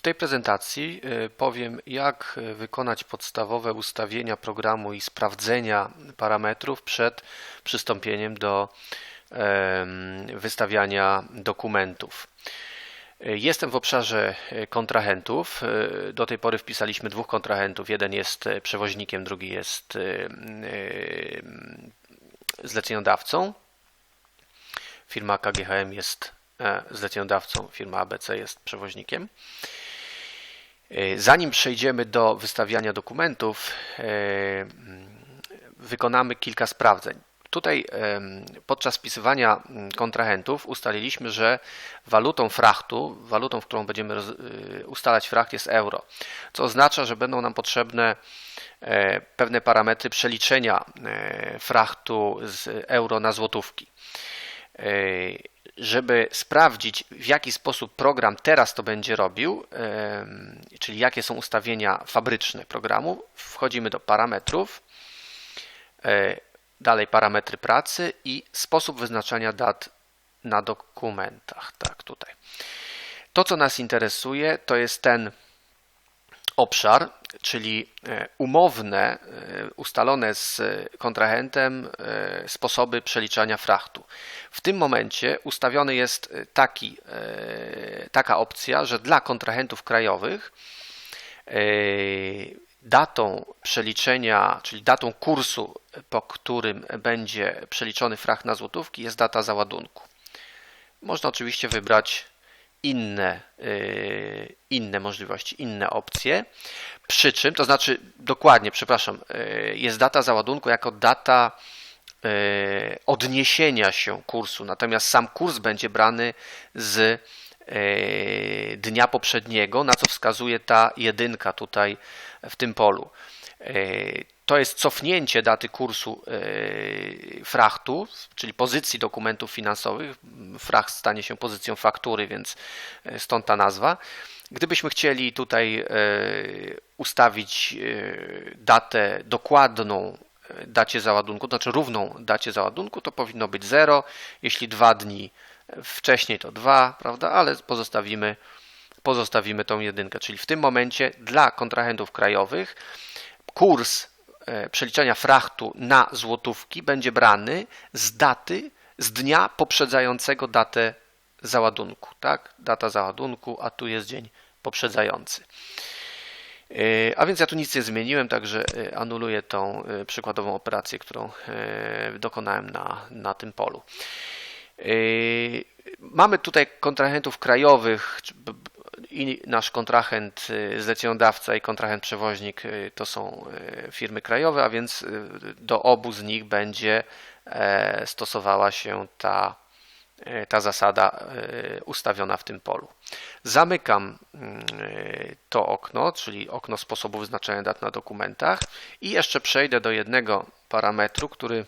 W tej prezentacji y, powiem, jak y, wykonać podstawowe ustawienia programu i sprawdzenia parametrów przed przystąpieniem do wystawiania dokumentów. Y, Jestem w obszarze kontrahentów. Do tej pory wpisaliśmy dwóch kontrahentów. Jeden jest przewoźnikiem, drugi jest zleceniodawcą. Firma KGHM jest e, zleceniodawcą, firma ABC jest przewoźnikiem. E, Zanim przejdziemy do wystawiania dokumentów, e, wykonamy kilka sprawdzeń. Tutaj podczas wpisywania mm, kontrahentów ustaliliśmy, że walutą frachtu, walutą, w którą będziemy y, ustalać fracht jest euro, co oznacza, że będą nam potrzebne e, pewne parametry przeliczenia e, frachtu z euro na złotówki. Żeby sprawdzić, w jaki sposób program teraz to będzie robił, czyli jakie są ustawienia fabryczne programu, wchodzimy do parametrów, e, dalej parametry pracy i sposób wyznaczania dat na dokumentach. Tak, tutaj. To, co nas interesuje, to jest ten obszar, czyli e, umowne, e, ustalone z kontrahentem e, sposoby przeliczania frachtu. W tym momencie ustawiony jest taki, taka opcja, że dla kontrahentów krajowych datą przeliczenia, czyli datą kursu, po którym będzie przeliczony fracht na złotówki, jest data załadunku. Można oczywiście wybrać inne, yy, inne możliwości, inne opcje. Przy czym, to znaczy dokładnie, przepraszam, yy, jest data załadunku jako data yy, odniesienia się kursu, natomiast sam kurs będzie brany z dnia poprzedniego, na co wskazuje ta jedynka tutaj w tym polu. To jest cofnięcie daty kursu yy, frachtu, czyli pozycji dokumentów finansowych. Fracht stanie się pozycją faktury, więc yy, stąd ta nazwa. Gdybyśmy chcieli tutaj yy, ustawić datę dokładną dacie załadunku, to znaczy równą dacie załadunku, to powinno być 0. Jeśli dwa dni wcześniej to 2, prawda, ale pozostawimy, pozostawimy tą jedynkę. Czyli w tym momencie dla kontrahentów krajowych kurs e, przeliczania frachtu na złotówki będzie brany z daty, z dnia poprzedzającego datę załadunku. Tak? Data załadunku, a tu jest dzień poprzedzający. E, A więc ja tu nic nie zmieniłem, także e, anuluję tą przykładową operację, którą dokonałem na, na tym polu. Mamy tutaj kontrahentów krajowych i nasz kontrahent yy, zleceniodawca i kontrahent przewoźnik yy, to są yy, firmy krajowe, a więc do obu z nich będzie e, stosowała się ta, e, ta zasada e, ustawiona w tym polu. Zamykam to okno, czyli okno sposobu wyznaczania dat na dokumentach i jeszcze przejdę do jednego parametru, który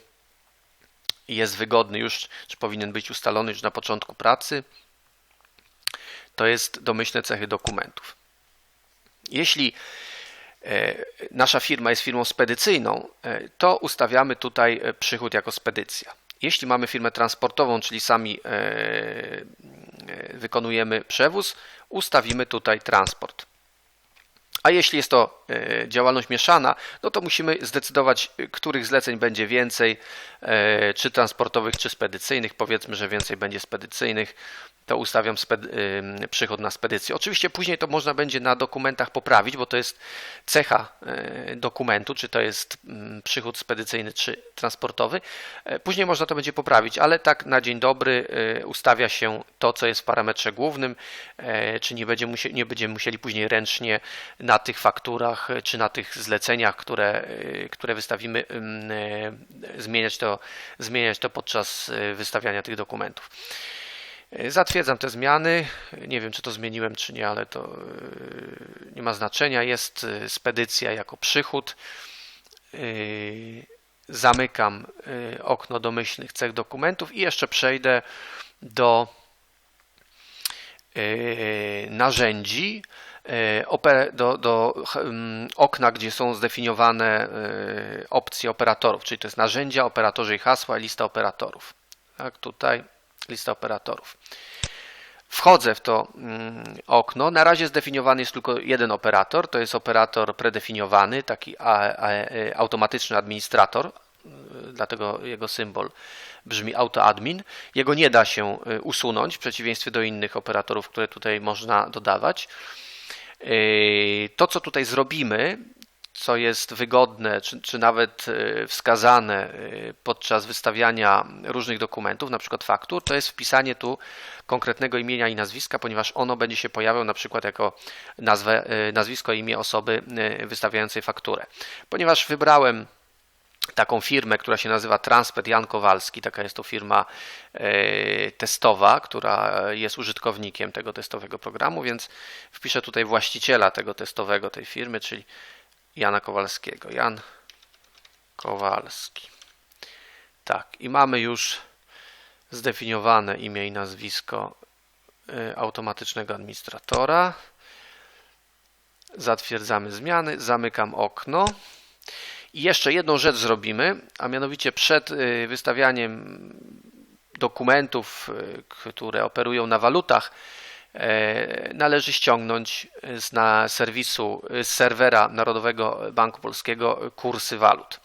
jest wygodny już, czy powinien być ustalony już na początku pracy, to jest domyślne cechy dokumentów. Jeśli e, nasza firma jest firmą spedycyjną, e, to ustawiamy tutaj e, przychód jako spedycja. Jeśli mamy firmę transportową, czyli sami wykonujemy przewóz, ustawimy tutaj transport. A jeśli jest to e, działalność mieszana, no to musimy zdecydować, e, których zleceń będzie więcej, e, czy transportowych, czy spedycyjnych. Powiedzmy, że więcej będzie spedycyjnych, to ustawiam przychód na spedycję. Oczywiście później to można będzie na dokumentach poprawić, bo to jest cecha dokumentu, czy to jest mm, przychód spedycyjny, czy transportowy. Później można to będzie poprawić, ale tak na dzień dobry ustawia się to, co jest w parametrze głównym, czy nie, nie będziemy musieli później ręcznie na tych fakturach, e, czy na tych zleceniach, które, e, które wystawimy, e, zmieniać to, zmieniać to podczas wystawiania tych dokumentów. Zatwierdzam te zmiany. Nie wiem, czy to zmieniłem, czy nie, ale to nie ma znaczenia. Jest spedycja jako przychód. Zamykam okno domyślnych cech dokumentów i jeszcze przejdę do narzędzi, do, do mm, okna, gdzie są zdefiniowane e, opcje operatorów, czyli to jest narzędzia, operatorzy i hasła, lista operatorów. Tak, tutaj lista operatorów. Wchodzę w to mm, okno. Na razie zdefiniowany jest tylko jeden operator. To jest operator predefiniowany, taki e, automatyczny administrator, dlatego jego symbol brzmi autoadmin. Jego nie da się usunąć, w przeciwieństwie do innych operatorów, które tutaj można dodawać. Y, To, co tutaj zrobimy, co jest wygodne, czy, czy nawet y, wskazane y, podczas wystawiania różnych dokumentów, na przykład faktur, to jest wpisanie tu konkretnego imienia i nazwiska, ponieważ ono będzie się pojawiał na przykład jako nazwę, nazwisko imię osoby wystawiającej fakturę. Ponieważ wybrałem taką firmę, która się nazywa Transpet Jan Kowalski. Taka jest to firma e, testowa, która jest użytkownikiem tego testowego programu, więc wpiszę tutaj właściciela tego testowego tej firmy, czyli Jana Kowalskiego. Jan Kowalski. Tak, i mamy już zdefiniowane imię i nazwisko e, automatycznego administratora. Zatwierdzamy zmiany, zamykam okno. I jeszcze jedną rzecz zrobimy, a mianowicie przed y, wystawianiem dokumentów, y, które operują na walutach, e, należy ściągnąć z na serwisu, z serwera Narodowego Banku Polskiego kursy walut.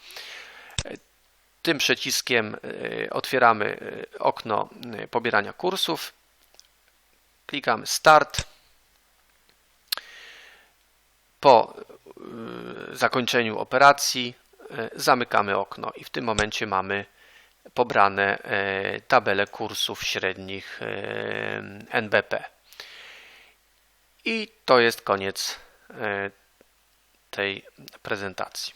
Tym przyciskiem y, otwieramy y, okno y, pobierania kursów. Klikamy Start. Po y, zakończeniu operacji y, zamykamy okno i w tym momencie mamy pobrane y, tabelę kursów średnich y, NBP. I to jest koniec tej prezentacji.